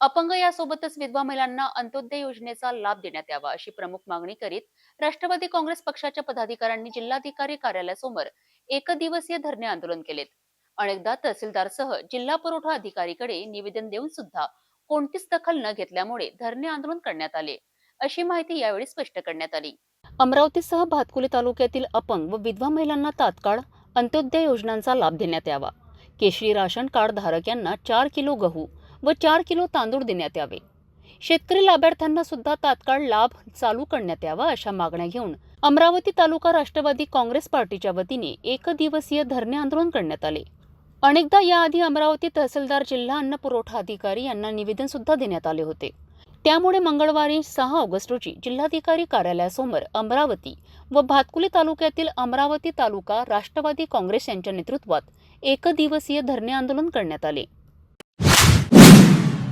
अपंग यासोबतच विधवा महिलांना अंत्योदय योजनेचा लाभ देण्यात यावा अशी प्रमुख मागणी करीत राष्ट्रवादी काँग्रेस पक्षाच्या पदाधिकाऱ्यांनी जिल्हाधिकारी कार्यालयासमोर एकदिवसीय धरणे आंदोलन केलेत. अनेकदा तहसीलदारसह जिल्हा पुरवठा अधिकारीकडे निवेदन देऊन सुद्धा कोणतीच दखल न घेतल्यामुळे धरणे आंदोलन करण्यात आले अशी माहिती यावेळी स्पष्ट करण्यात आली. अमरावतीसह भातकुली तालुक्यातील अपंग व विधवा महिलांना तात्काळ अंत्योदय योजनांचा लाभ देण्यात यावा. केशरी राशन कार्ड धारक यांना चार किलो गहू व चार किलो तांदूळ देण्यात यावे. शेतकरी लाभार्थ्यांना सुद्धा तात्काळ लाभ चालू करण्यात यावा अशा मागण्या घेऊन अमरावती तालुका राष्ट्रवादी काँग्रेस पार्टीच्या वतीने एकदिवसीय धरणे आंदोलन करण्यात आले. अनेकदा याआधी अमरावती तहसीलदार जिल्हा अन्न पुरवठा अधिकारी यांना निवेदन सुद्धा देण्यात आले होते. त्यामुळे मंगळवारी सहा ऑगस्ट रोजी जिल्हाधिकारी कार्यालयासमोर अमरावती व भातकुली तालुक्यातील अमरावती तालुका राष्ट्रवादी काँग्रेस यांच्या नेतृत्वात एकदिवसीय धरणे आंदोलन करण्यात आले.